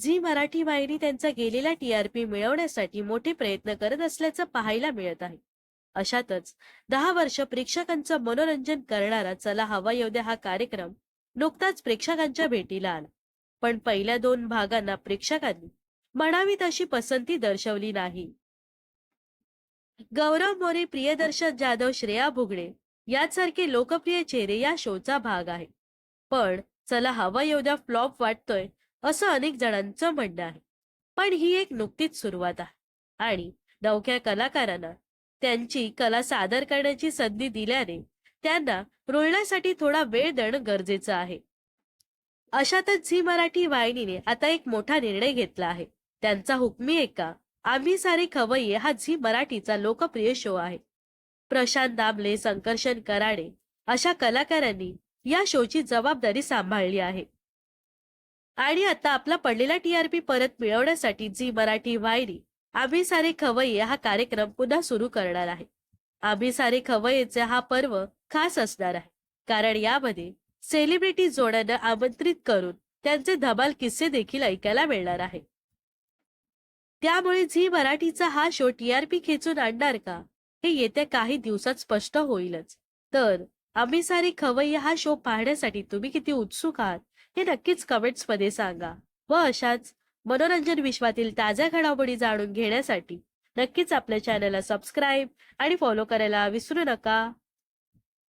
Zee Marathi वाहिनी त्यांचा गेलेला टीआरपी मिळवण्यासाठी मोठे प्रयत्न करत असल्याचं पाहायला मिळत आहे. अशातच दहा वर्ष प्रेक्षकांचं मनोरंजन करणारा चला हवा येऊ द्या हा कार्यक्रम नुकताच प्रेक्षकांच्या भेटीला आला. पण पहिल्या दोन भागांना प्रेक्षकांनी म्हणावी तशी पसंती दर्शवली नाही. गौरव मोरे प्रियदर्शन जाधव श्रेया भुगडे यासारखे लोकप्रिय चेहरे या शोचा भाग आहे पण चला हवा येऊ द्या फ्लॉप वाटतोय असं अनेक जणांचं म्हणणं आहे. पण ही एक नुकतीच सुरुवात आहे. आणि नवख्या कलाकारांना त्यांची कला सादर करण्याची संधी दिल्याने त्यांना रुळण्यासाठी थोडा वेळ देणं गरजेचं आहे. अशातच झी मराठी वाहिनीने आता एक मोठा निर्णय घेतला आहे. त्यांचा हुकमी एका आम्ही सारे खवय्ये हा झी मराठीचा लोकप्रिय शो आहे. प्रशांत दामले संकर्षण कराडे अशा कलाकारांनी या शोची जबाबदारी सांभाळली आहे. आणि आता आपला पडलेला टीआरपी परत मिळवण्यासाठी झी मराठी वाहिनी आम्ही सारे खवय्ये हा कार्यक्रम पुन्हा सुरू करणार आहे. आम्ही सारे खवय्येचे हा पर्व खास असणार आहे. कारण यामध्ये सेलिब्रिटी जोड्यांना आमंत्रित करून त्यांचे धमाल किस्से देखील ऐकायला मिळणार आहे. त्यामुळे झी मराठीचा हा शो टीआरपी खेचून आणणार का हे येत्या काही दिवसात स्पष्ट होईलच. तर आम्ही सारी खवय्या हा शो पाहण्यासाठी तुम्ही किती उत्सुक आहात हे नक्कीच कमेंट्समध्ये सांगा. व अशाच मनोरंजन विश्वातील ताज्या घडामोडी जाणून घेण्यासाठी नक्कीच आपल्या चॅनलला सबस्क्राईब आणि फॉलो करायला विसरू नका.